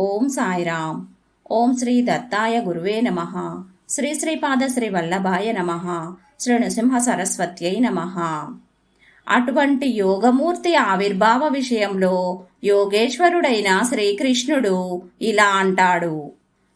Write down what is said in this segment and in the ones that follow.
ఓం సాయిరామ్. ఓం శ్రీ దత్తాయ గురువే నమ. శ్రీ శ్రీపాద శ్రీ వల్లభాయ నమ. శ్రీ నృసింహ సరస్వత్యై నమ. అటువంటి యోగమూర్తి ఆవిర్భావ విషయంలో యోగేశ్వరుడైన శ్రీకృష్ణుడు ఇలా అంటాడు.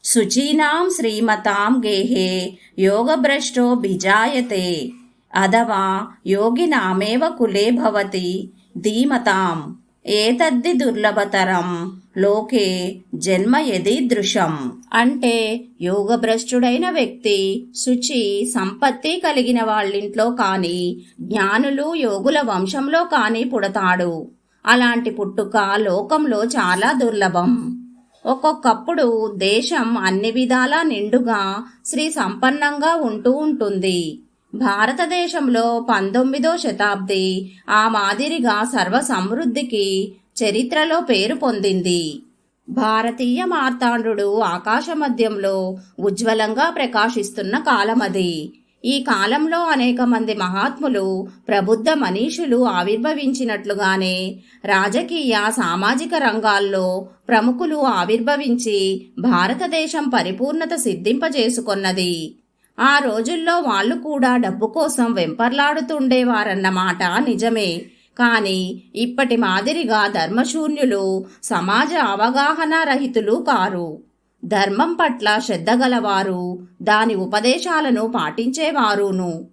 శుచీనాం శ్రీమతాం గేహే యోగభ్రష్టో భిజాయతే. అథవా యోగినామేవ కులే భవతి. ధీమతాం. ఏతద్ది దుర్లభతరం. లోకే జన్మ యదీదృశం. అంటే యోగభ్రష్టుడైన వ్యక్తి శుచి సంపత్తి కలిగిన వాళ్ళింట్లో కానీ జ్ఞానులు యోగుల వంశంలో కానీ పుడతాడు. అలాంటి పుట్టుక లోకంలో చాలా దుర్లభం. ఒక్కొక్కప్పుడు దేశం అన్ని విధాలా నిండుగా శ్రీ సంపన్నంగా ఉంటూ ఉంటుంది. భారతదేశంలో పంతొమ్మిదో శతాబ్ది ఆ మాదిరిగా సర్వ సమృద్ధికి చరిత్రలో పేరు పొందింది. భారతీయ మార్తాండు ఆకాశ మధ్యంలో ఉజ్వలంగా ప్రకాశిస్తున్న కాలమది ఈ కాలంలో అనేక మంది మహాత్ములు ప్రబుద్ధ మనీషులు ఆవిర్భవించినట్లుగానే రాజకీయ సామాజిక రంగాల్లో ప్రముఖులు ఆవిర్భవించి భారతదేశం పరిపూర్ణత సిద్ధింపజేసుకొన్నది. ఆ రోజుల్లో వాళ్ళు కూడా డబ్బు కోసం వెంపర్లాడుతుండేవారన్నమాట నిజమే. కానీ ఇప్పటి మాదిరిగా ధర్మశూన్యులు సమాజ అవగాహన రహితులు కారు. ధర్మం పట్ల శ్రద్ధ గలవారు దాని ఉపదేశాలను పాటించేవారును.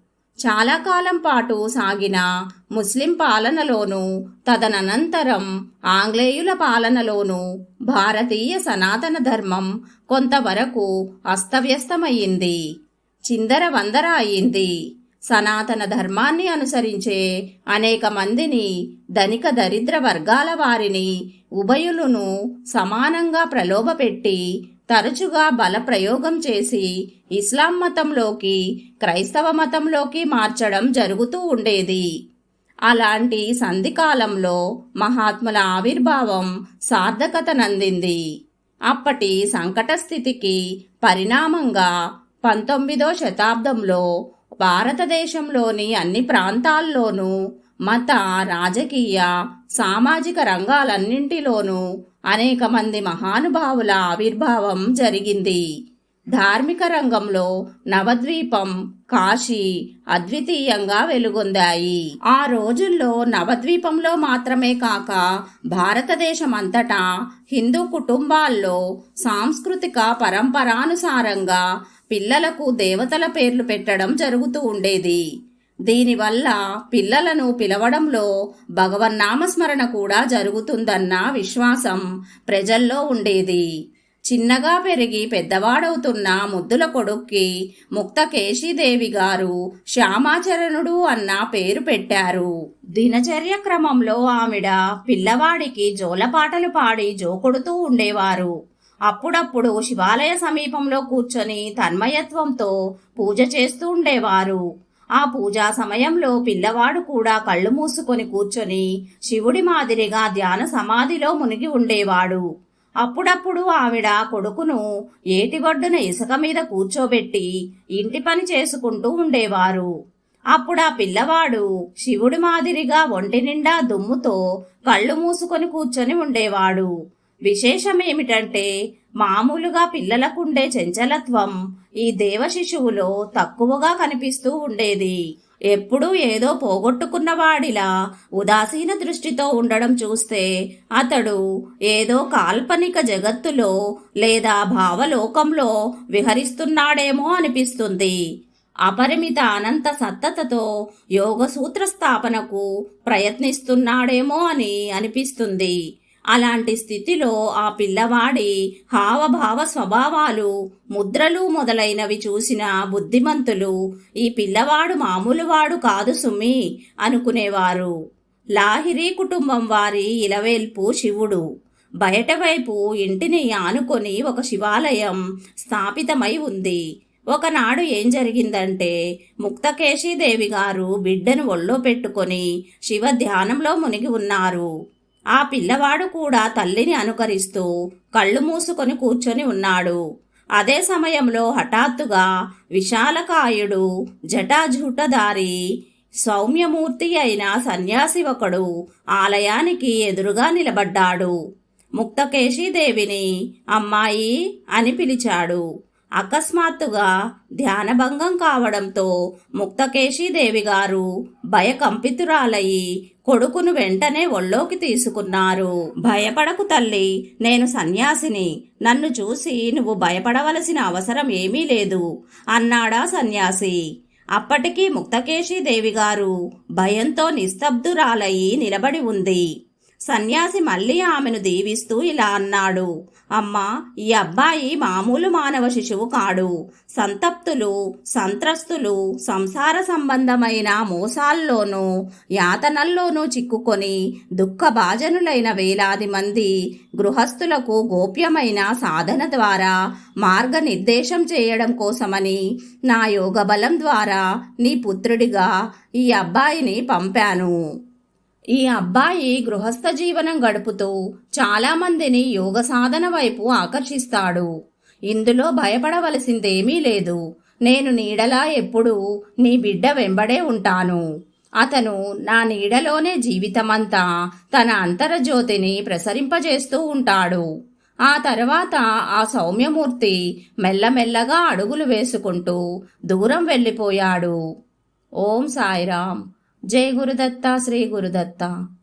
చాలా కాలం పాటు సాగిన ముస్లిం పాలనలోనూ తదనంతరం ఆంగ్లేయుల పాలనలోనూ భారతీయ సనాతన ధర్మం కొంతవరకు అస్తవ్యస్తమయ్యింది. చిందర వందర అయింది. సనాతన ధర్మాన్ని అనుసరించే అనేక మందిని ధనిక దరిద్ర వర్గాల వారిని ఉభయులను సమానంగా ప్రలోభపెట్టి తరచుగా బల ప్రయోగం చేసి ఇస్లాం మతంలోకి క్రైస్తవ మతంలోకి మార్చడం జరుగుతూ ఉండేది. అలాంటి సంధికాలంలో మహాత్ముల ఆవిర్భావం సార్థకతనందింది. అప్పటి సంకట స్థితికి పరిణామంగా పంతొమ్మిదో శతాబ్దంలో భారతదేశంలోని అన్ని ప్రాంతాల్లోనూ మత రాజకీయ సామాజిక రంగాలన్నింటిలోనూ అనేక మంది మహానుభావుల ఆవిర్భావం జరిగింది. ధార్మిక రంగంలో నవద్వీపం కాశీ అద్వితీయంగా వెలుగొందాయి. ఆ రోజుల్లో నవద్వీపంలో మాత్రమే కాక భారతదేశం అంతటా హిందూ కుటుంబాల్లో సాంస్కృతిక పరంపరానుసారంగా పిల్లలకు దేవతల పేర్లు పెట్టడం జరుగుతూ ఉండేది. దీనివల్ల పిల్లలను పిలవడంలో భగవన్నామస్మరణ కూడా జరుగుతుందన్న విశ్వాసం ప్రజల్లో ఉండేది. చిన్నగా పెరిగి పెద్దవాడవుతున్న ముద్దుల కొడుక్కి ముక్త కేశీదేవి గారు శ్యామాచరణుడు అన్న పేరు పెట్టారు. దినచర్య క్రమంలో ఆవిడ పిల్లవాడికి జోలపాటలు పాడి జోకొడుతూ ఉండేవారు. అప్పుడప్పుడు శివాలయ సమీపంలో కూర్చొని తన్మయత్వంతో పూజ చేస్తూ ఉండేవారు. ఆ పూజా సమయంలో పిల్లవాడు కూడా కళ్ళు మూసుకొని కూర్చొని శివుడి మాదిరిగా ధ్యాన సమాధిలో మునిగి ఉండేవాడు. అప్పుడప్పుడు ఆవిడ కొడుకును ఏటిగొడ్డున ఇసుక మీద కూర్చోబెట్టి ఇంటి పని చేసుకుంటూ ఉండేవారు. అప్పుడా పిల్లవాడు శివుడి మాదిరిగా ఒంటి నిండా దుమ్ముతో కళ్ళు మూసుకొని కూర్చొని ఉండేవాడు. విశేషమేమిటంటే మామూలుగా పిల్లలకుండే చంచలత్వం ఈ దేవ శిశువులో తక్కువగా కనిపిస్తూ ఉండేది. ఎప్పుడూ ఏదో పోగొట్టుకున్నవాడిలా ఉదాసీన దృష్టితో ఉండడం చూస్తే అతడు ఏదో కాల్పనిక జగత్తులో లేదా భావలోకంలో విహరిస్తున్నాడేమో అనిపిస్తుంది. అపరిమిత అనంత సత్తతతో యోగ సూత్ర స్థాపనకు ప్రయత్నిస్తున్నాడేమో అని అనిపిస్తుంది. అలాంటి స్థితిలో ఆ పిల్లవాడి హావభావ స్వభావాలు ముద్రలు మొదలైనవి చూసిన బుద్ధిమంతులు ఈ పిల్లవాడు మామూలువాడు కాదు సుమి అనుకునేవారు. లాహిరి కుటుంబం వారి ఇలవేల్పు శివుడు. బయటవైపు ఇంటిని ఆనుకొని ఒక శివాలయం స్థాపితమై ఉంది. ఒకనాడు ఏం జరిగిందంటే ముక్తకేశీదేవి గారు బిడ్డను ఒళ్ళో పెట్టుకొని శివ ధ్యానంలో మునిగి ఉన్నారు. ఆ పిల్లవాడు కూడా తల్లిని అనుకరిస్తూ కళ్ళు మూసుకొని కూర్చొని ఉన్నాడు. అదే సమయంలో హఠాత్తుగా విశాలకాయుడు జటాజూటదారి సౌమ్యమూర్తి అయిన సన్యాసి ఒకడు ఆలయానికి ఎదురుగా నిలబడ్డాడు. ముక్తకేశీదేవిని అమ్మాయి అని పిలిచాడు. అకస్మాత్తుగా ధ్యానభంగం కావడంతో ముక్తకేశీదేవి గారు భయకంపితురాలయ్యి కొడుకును వెంటనే ఒళ్ళోకి తీసుకున్నారు. భయపడకు తల్లి నేను సన్యాసిని. నన్ను చూసి నువ్వు భయపడవలసిన అవసరం ఏమీ లేదు అన్నాడా సన్యాసి. అప్పటికీ ముక్తకేశీదేవి గారు భయంతో నిస్తబ్దురాలయ్యి నిలబడి ఉంది. సన్యాసి మళ్ళీ ఆమెను దీవిస్తూ ఇలా అన్నాడు. అమ్మా ఈ అబ్బాయి మామూలు మానవ శిశువు కాడు. సంతప్తులు సంత్రస్తులు సంసార సంబంధమైన మోసాల్లోనూ యాతనల్లోనూ చిక్కుకొని దుఃఖభాజనులైన వేలాది మంది గృహస్థులకు గోప్యమైన సాధన ద్వారా మార్గనిర్దేశం చేయడం కోసమని నా యోగబలం ద్వారా నీ పుత్రుడిగా ఈ అబ్బాయిని పంపాను. ఈ అబ్బాయి గృహస్థ జీవనం గడుపుతూ చాలామందిని యోగ సాధన వైపు ఆకర్షిస్తాడు. ఇందులో భయపడవలసిందేమీ లేదు. నేను నీడలా ఎప్పుడూ నీ బిడ్డ వెంబడే ఉంటాను. అతను నా నీడలోనే జీవితమంతా తన అంతరజ్యోతిని ప్రసరింపజేస్తూ ఉంటాడు. ఆ తర్వాత ఆ సౌమ్యమూర్తి మెల్లమెల్లగా అడుగులు వేసుకుంటూ దూరం వెళ్ళిపోయాడు. ఓం సాయిరామ్. जय गुरुदत्ता श्री गुरुदत्ता.